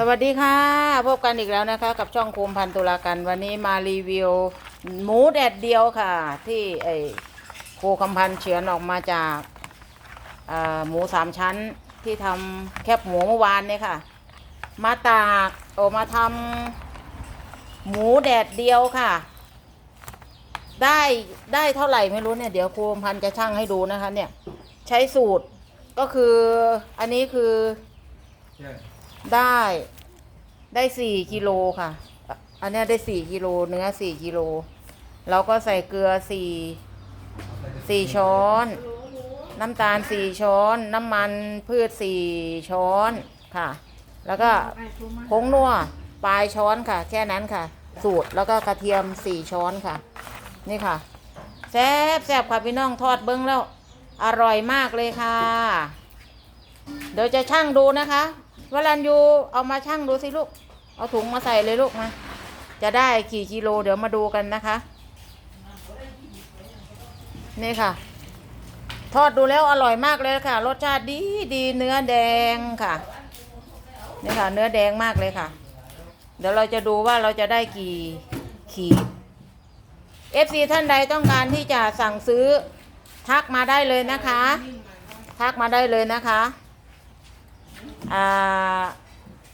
สวัสดีค่ะ พบกันอีกแล้วนะคะ กับช่องภูมพันตุลากันวันนี้มารีวิวหมูแดดเดียวค่ะ ที่ไอ้ครูคำพันเฉือนออกมาจากหมูสามชั้นที่ทำแคบหมูเมื่อวานเนี่ยค่ะ มาตากออกมาทำหมูแดดเดียวค่ะ ได้ได้เท่าไหร่ไม่รู้เนี่ยเดี๋ยวครูคำพันจะชั่งให้ดูนะคะ เนี่ย ใช้สูตรก็คืออันนี้คือ ได้ ได้สี่กิโลค่ะ อันนี้ได้สี่กิโลเนื้อสี่กิโลเราก็ใส่เกลือสี่สี่ช้อน น้ำตาลสี่ช้อน น้ำมันพืชสี่ช้อนค่ะ แล้วก็ผงนัวปลายช้อนค่ะ แค่นั้นค่ะ สูตรแล้วก็กระเทียมสี่ช้อนค่ะ นี่ค่ะแซ่บแซ่บค่ะพี่น้องทอดเบิ้งแล้ว อร่อยมากเลยค่ะ เดี๋ยวจะช่างดูนะคะ วรันยูเอามาช่างดูสิลูก เอาถุงมาใส่เลยลูกมาจะได้กี่กิโลเดี๋ยวมาดูกันนะคะ นี่ค่ะ ทอดดูแล้วอร่อยมากเลยค่ะ รสชาติดีดีเนื้อแดงค่ะ นี่ค่ะ เนื้อแดงมากเลยค่ะ เดี๋ยวเราจะดูว่าเราจะได้กี่ขีด FC ท่านใดต้องการที่จะสั่งซื้อทักมาได้เลยนะคะ ทักมาได้เลยนะคะ อ่า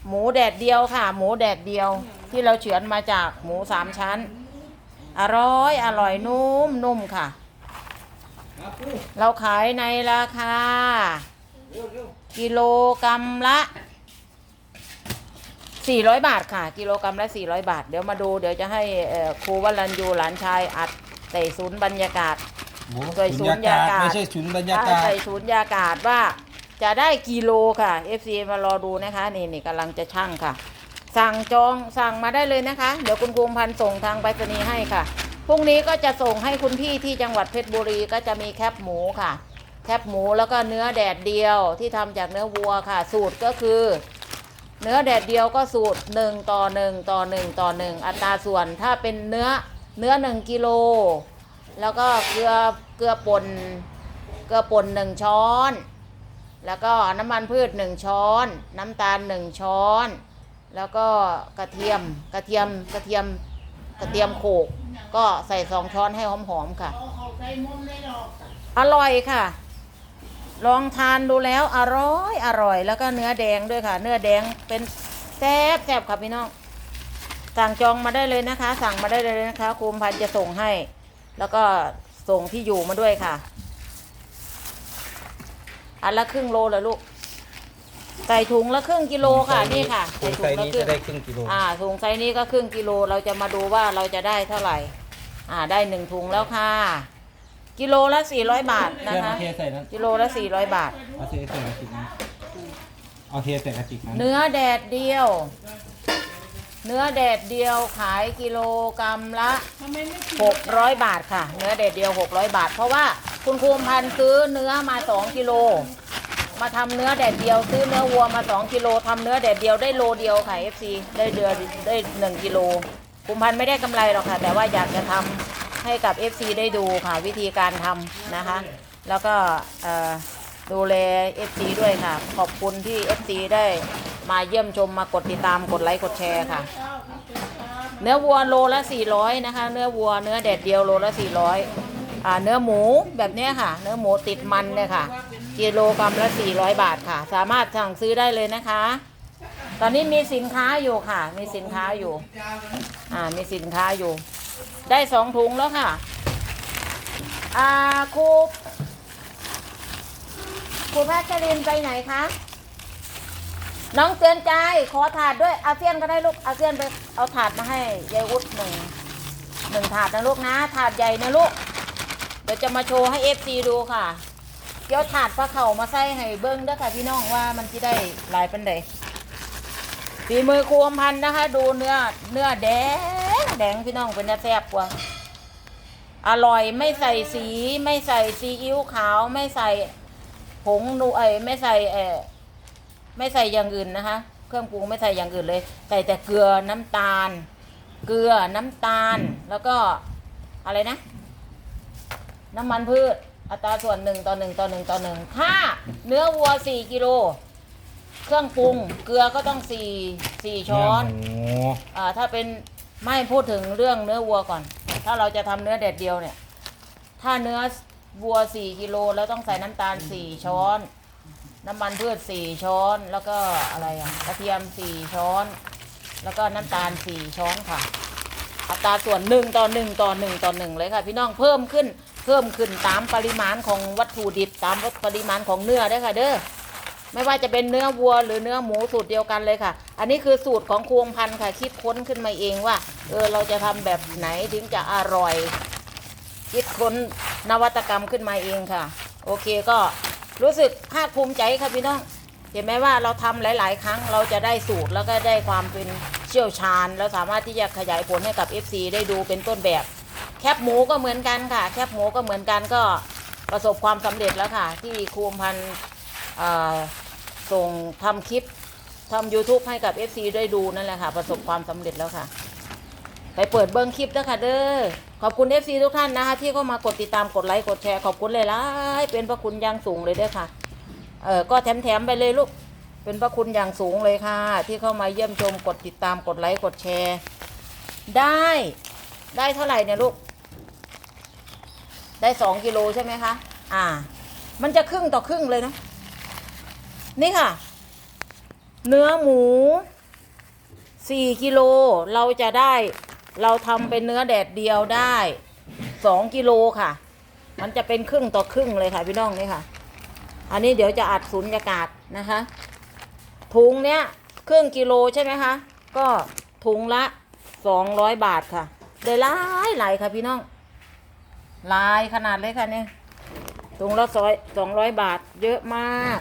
หมูแดดเดียวค่ะ หมูแดดเดียว ที่เราเฉือนมาจากหมูสามชั้น อร่อยอร่อยนุ่มนุ่มค่ะ เราขายในราคา กิโลกรรัมละ400 บาทค่ะ กิโลกรรัมละ 400 บาท เดี๋ยวมาดูเดี๋ยวจะให้เอ่อครูวรัญยูหลานชายอัดใส่ศูนย์บรรยากาศหมูใส่ศูนย์ยากาศไม่ใช่ศูนย์บรรยากาศใส่ศูนย์ยากาศว่า จะได้กิโลค่ะ FC มารอดูนะคะนี่นี่กำลังจะช่างค่ะ สั่งจองสั่งมาได้เลยนะคะ เดี๋ยวคุณภูมิพันธ์ส่งทางไปรษณีย์ให้ค่ะพรุ่งนี้ก็จะส่งให้คุณพี่ที่จังหวัดเพชรบุรีก็จะมีแคบหมูค่ะ แคบหมูแล้วก็เนื้อแดดเดียวที่ทำจากเนื้อวัวค่ะ สูตรก็คือ เนื้อแดดเดียวก็สูตร1ต่อ1ต่อ1ต่อ1อัตราส่วนถ้าเป็นเนื้อเนื้อ1กิโลแล้วก็เกลือเกลือป่นเกลือป่น1ช้อน แล้วก็น้ำมันพืช1ช้อน น้ำตาล1ช้อน แล้วก็กระเทียมกระเทียมกระเทียมกระเทียมโขกก็ใส่สองช้อนให้หอมๆค่ะ อร่อยค่ะ ลองทานดูแล้วอร่อยอร่อย แล้วก็เนื้อแดงด้วยค่ะ เนื้อแดงเป็นแซ่บแซ่บค่ะพี่น้อง สั่งจองมาได้เลยนะคะ สั่งมาได้เลยนะคะครูมพันจะส่งให้ แล้วก็ส่งที่อยู่มาด้วยค่ะ อันละครึ่งโลเลยลูกใส่ถุงละครึ่งกิโลค่ะนี่ค่ะถุงใส่ไซถุงนี้ละครึ่จะงได้ครึ่งกิโลอ่าถุงไซส์นี้ก็ครึ่งกิโลเราจะมาดูว่าเราจะได้เท่าไหร่ อ่าได้หนึ่งถุงแล้วค่ะ กิโลละสี่ร้อยบาทนะเพื่อนคะเอาเทใส่นั้นกิโลละสี่ร้อยบาทเอาเทใส่กระติกนั้นเอาเทใส่กระติกนั้นเนื้อแดดเดียว เนื้อแดดเดียวขายกิโลกรรัมละ600บาทค่ะ เนื้อแดดเดียว600บาท เพราะว่า คุณครูพันธ์ซื้อเนื้อมา2กิโล มาทำเนื้อแดดเดียว ซื้อเนื้อวัวมา2กิโลทำเนื้อแดดเดียวได้โลเดียวค่ะ FC ได้เดือนได้1กิโลคุณพันธ์ไม่ได้กำไรหรอกค่ะ แต่ว่าอยากจะทำให้กับ FC ได้ดูค่ะวิธีการทำนะคะ แล้วก็ดูแล FC ด้วยค่ะ ขอบคุณที่ FC ได้มาเยี่ยมชมมากดติดตามกดไลค์กดแชร์ค่ะ เนื้อวัวโลละ 400 นะคะ เนื้อวัวเนื้อแดดเดียวโลละ 400อ่า เนื้อหมูแบบนี้ค่ะ เนื้อหมูติดมันเนี่ยค่ะ กิโลกรัมละ 400 บาทค่ะ สามารถสั่งซื้อได้เลยนะคะ ตอนนี้มีสินค้าอยู่ค่ะ มีสินค้าอยู่ อ่า มีสินค้าอยู่ ได้สองถุงแล้วค่ะ อ่าครูครูแพทย์ชรินไปไหนคะ น้องเตือนใจขอถาดด้วยอาเซียนก็ได้ลูกอาเซียนไปเอาถาดมาให้ยายวุฒิหนึ่งหนึ่งถาดนะลูกนะ ถาดใหญ่นะลูก เดี๋ยวจะมาโชว์ให้เอฟซีดูค่ะ เดี๋ยวถาดปลาเข่ามาใส่ให้เบิ้งด้วยค่ะพี่น้องว่ามันจะได้หลายปันใดฝีมือครูอมพันธ์นะคะ ดูเนื้อเนื้อแดงแดงพี่น้องเป็นเนื้อแซ่บกว่า อร่อยไม่ใส่สีไม่ใส่ซีอิ๊วขาวไม่ใส่ผงนูเอไม่ใส่เออไม่ใส่อย่างอื่นนะคะ เครื่องปรุงไม่ใส่อย่างอื่นเลยใส่แต่เกลือน้ำตาล เกลือน้ำตาลแล้วก็อะไรนะ น้ำมันพืช อัตราส่วนหนึ่งต่อหนึ่งต่อหนึ่งต่อหนึ่งถ้าเนื้อวัวสี่กิโล เครื่องปรุง เกลือก็ต้องสี่สี่ช้อนเนื้หมูอ่าถ้าเป็นไม่พูดถึงเรื่องเนื้อวัวก่อน ถ้าเราจะทำเนื้อแดดเดียวเนี่ย ถ้าเนื้อวัวสี่กิโลแล้วต้องใส่น้ำตาลสี่ช้อน น้ำมันพืชสี่ช้อนแล้วก็อะไรอะกระเทียมสี่ช้อน แล้วก็น้ำตาลสี่ช้อนค่ะ อัตราส่วนหนึ่งต่อหนึ่งต่อหนึ่งต่อหนึ่งเลยค่ะพี่น้องเพิ่มขึ้นเพิ่มขึ้นตามปริมาณของวัตถุดิบตามปริมาณของเนื้อด้อค่ะเด้อไม่ว่าจะเป็นเนื้อวัวหรือเนื้อหมูสูตรเดียวกันเลยค่ะ อันนี้คือสูตรของครวงพันธ์ค่ะคิดค้นขึ้นมาเองว่าเออเราจะทำแบบไหนถึงจะอร่อย คิดค้นนวัตกรรมขึ้นมาเองค่ะ โอเคก็รู้สึกภาคภูมิใจค่ะพี่น้องเห็นไหมว่าเราทำหลาย ๆ ครั้งเราจะได้สูตรแล้วก็ได้ความเป็น เชี่ยวชาญ แล้วสามารถที่จะขยายผลให้กับ FC ได้ดูเป็นต้นแบบ แคบหมูก็เหมือนกันค่ะ แคบหมูก็เหมือนกันก็ประสบความสำเร็จแล้วค่ะ ที่ครูอมพันธ์ส่งทำคลิปทำ YouTube ให้กับ FC ได้ดูนั่นแหละค่ะ ประสบความสำเร็จแล้วค่ะ ไปเปิดเบิ้งคลิปด้วค่ะเด้อขอบคุณ FC ทุกท่านนะคะที่เข้ามากดติดตามกดไลค์กดแชร์ขอบคุณเลยล่ะเป็นพระคุณอย่างสูงเลยเด้อค่ะเออก็แถมๆไปเลยลูก เป็นพระคุณอย่างสูงเลยค่ะ ที่เข้ามาเยี่ยมชมกดติดตามกดไลค์กดแชร์ ได้ได้เท่าไหร่เนี่ยลูก ได้สองกิโลใช่ไหมคะอ่า มันจะครึ่งต่อครึ่งเลยเนะ นี่ค่ะ เนื้อหมูสี่กิโลเราจะได้เราทำเป็นเนื้อแดดเดียวได้สองกิโลค่ะ มันจะเป็นครึ่งต่อครึ่งเลยค่ะพี่น้องนี่ค่ะ อันนี้เดี๋ยวจะอัดสุญญากาศนะคะ ถุงเนี้ยครึ่งกิโลใช่ไหมคะ ก็ถุงละสองร้อยบาทค่ะได้หลายหลายค่ะพี่น้องหลายขนาดเลยค่ะเนี่ยถุงละซอยสองร้อยบาท เยอะมาก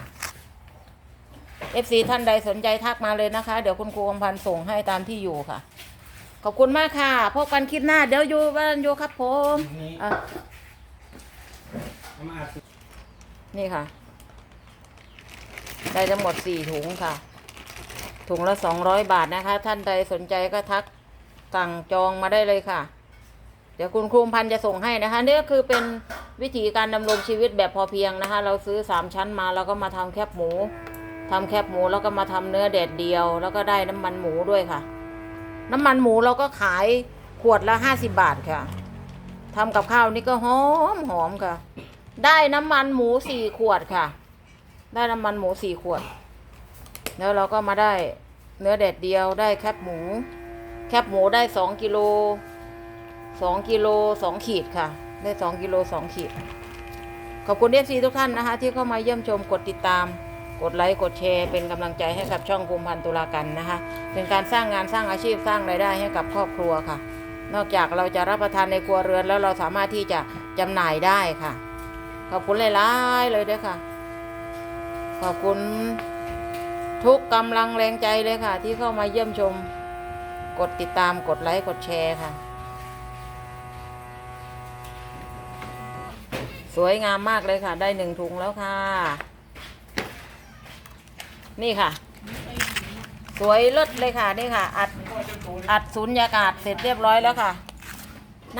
FC ท่านใดสนใจทักมาเลยนะคะ เดี๋ยวคุณครูอมพันธ์ส่งให้ตามที่อยู่ค่ะ ขอบคุณมากค่ะพบกันคลิปหน้า เดี๋ยวอยู่บ้านอยู่ครับผมอะเอามาอัดนี่ค่ะ ได้ทั้งหมดสี่ถุงค่ะ ถุงละสองร้อยบาทนะคะ ท่านใดสนใจก็ทักสั่งจองมาได้เลยค่ะ เดี๋ยวคุณครูพันจะส่งให้นะคะนี่ก็คือเป็นวิธีการดำรงชีวิตแบบพอเพียงนะคะ เราซื้อสามชั้นมาแล้วก็มาทำแคบหมูทำแคบหมูแล้วก็มาทำเนื้อแดดเดียว แล้วก็ได้น้ำมันหมูด้วยค่ะ น้ำมันหมูเราก็ขายขวดละห้าสิบบาทค่ะทำกับข้าวนี่ก็หอมหอมค่ะ ได้น้ำมันหมูสี่ขวดค่ะ ได้น้ำมันหมูสี่ขวด แล้วเราก็มาได้เนื้อแดดเดียวได้แคบหมู แคบหมูได้สองกิโลสองกิโลสองขีดค่ะ ได้สองกิโลสองขีด ขอบคุณเอฟซีทุกท่านนะคะ ที่เข้ามาเยี่ยมชมกดติดตาม กดไลค์กดแชร์ เป็นกำลังใจให้กับช่องภูมิพันธ์ตุลากันนะคะ เป็นการสร้างงานสร้างอาชีพสร้างรายได้ให้กับครอบครัวค่ะ นอกจากเราจะรับประทานในครัวเรือนแล้วเราสามารถที่จะจำหน่ายได้ค่ะ ขอบคุณหลายๆเลยด้วยค่ะ ขอบคุณทุกกำลังแรงใจเลยค่ะ ที่เข้ามาเยี่ยมชม กดติดตามกดไลค์กดแชร์ค่ะ สวยงามมากเลยค่ะ ได้หนึ่งถุงแล้วค่ะ นี่ค่ะ สวยเลิศเลยค่ะนี่ค่ะ อัดอัดสุญญากาศเสร็จเรียบร้อยแล้วค่ะ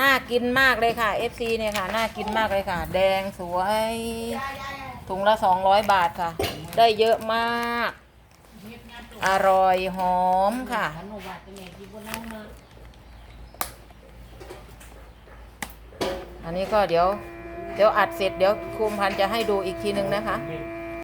น่ากินมากเลยค่ะ FC เนี่ยค่ะ น่ากินมากเลยค่ะ แดงสวย ถุงละสองร้อยบาทค่ะ ได้เยอะมาก อร่อยหอมค่ะ อันนี้ก็เดี๋ยว เดี๋ยวอัดเสร็จเดี๋ยวคุมพันจะให้ดูอีกทีหนึ่งนะคะ